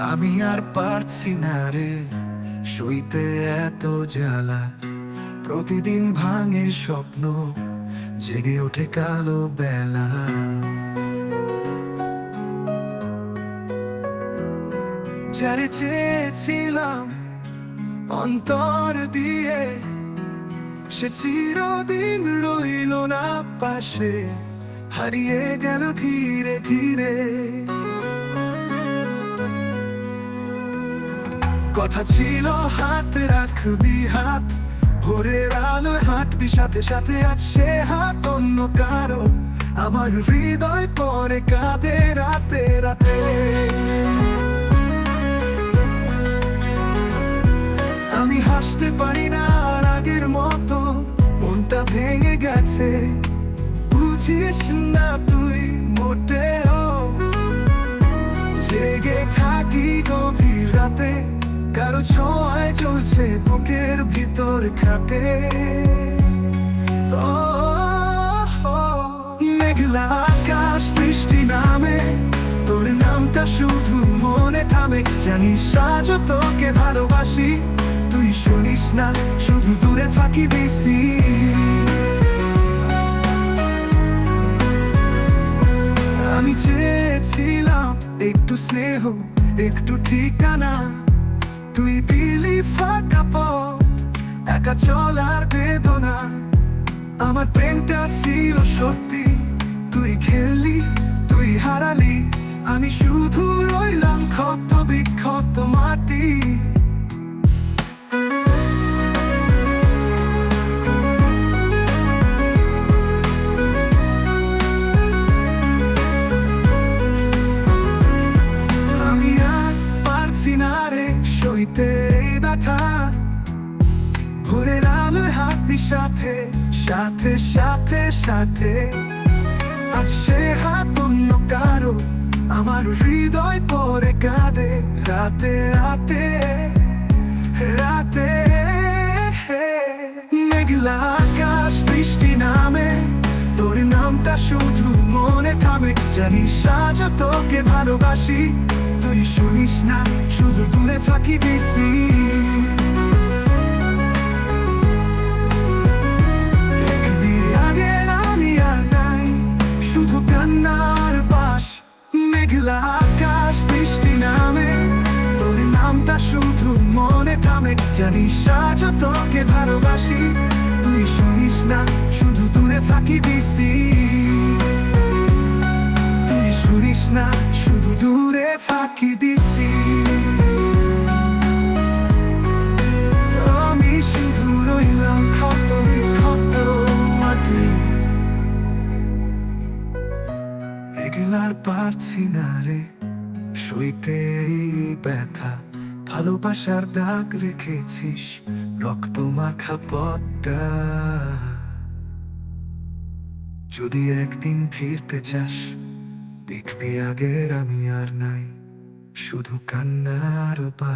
আমি আর পারছি না রে সইতে এত জ্বালা। প্রতিদিন ভাঙে স্বপ্ন, জেগে ওঠে কালো বেলা। যারে চেয়েছিলাম অন্তর দিয়ে, সে চিরদিন রইল না পাশে। হারিয়ে গেল ধীরে ধীরে। কথা ছিল, হাত রাখবি হাত। ভোরের আলোয় হাঁটবি সাথে সাথে, আজ সে হাত অন্য কারও। আমার হৃদয় পরে কাঁদে রাতে রাতে। আমি হাসতে পারি না আর আগের মতো, মনটা ভেঙে গেছে। বুঝিস না তুই মোটেও। জেগে থাকি গভীর রাতে। ছোঁয়ায় চলছে বুকের ভিতর খাতে মেঘলা আকাশ, বৃষ্টি নামে। তোর নামটা শুধু মনে থামে। জানিস, আজ তোকে ভালোবাসি। তুই শুনিস না, শুধু দূরে ফাঁকি দিছি। আমি চেয়েছিলাম একটু স্নেহ, একটু ঠিকানা। তুই দিলি ফাঁকা পথ, একা চলার বেদনা। আমার প্রেমটা ছিল সত্যি, তুই খেললি, তুই হারালি। আমি শুধু রইলাম ক্ষত বিক্ষত মাটি। পারছি না রে সইতে এই ব্যথা। ভোরের আলোয় হাঁটবি সাথে সাথে সাথে সাথে। আজ সে হাত অন্য কারও, আমার হৃদয় পরে কাঁদে। রাতে রাতে রাতে, মেঘলা আকাশ, বৃষ্টি নামে। তোর নামটা শুধু মনে থামে, জানিস আজ তোকে ভালোবাসি। তুই শুনিস না, শুধু দূরে ফাঁকি দিছি। মেঘলা আকাশ, বৃষ্টি নামে। তোর নামটা শুধু মনে থামে, জানিস আজ তোকে ভালোবাসি। তুই শুনিস না, শুধু দূরে ফাঁকি দিছি। তুই শুনিস না ফাঁকি দিছি। আমি শুধু রইলাম ক্ষত বিক্ষত মাটি। এগুলার পারছি না রে, সইতে ব্যথা। ভালোবাসার দাগ রেখেছিস, রক্ত মাখা পথটা। যদি একদিন ফিরতে চাস দেখবি আগের আমি আর নাই। শুধু কান্নার পা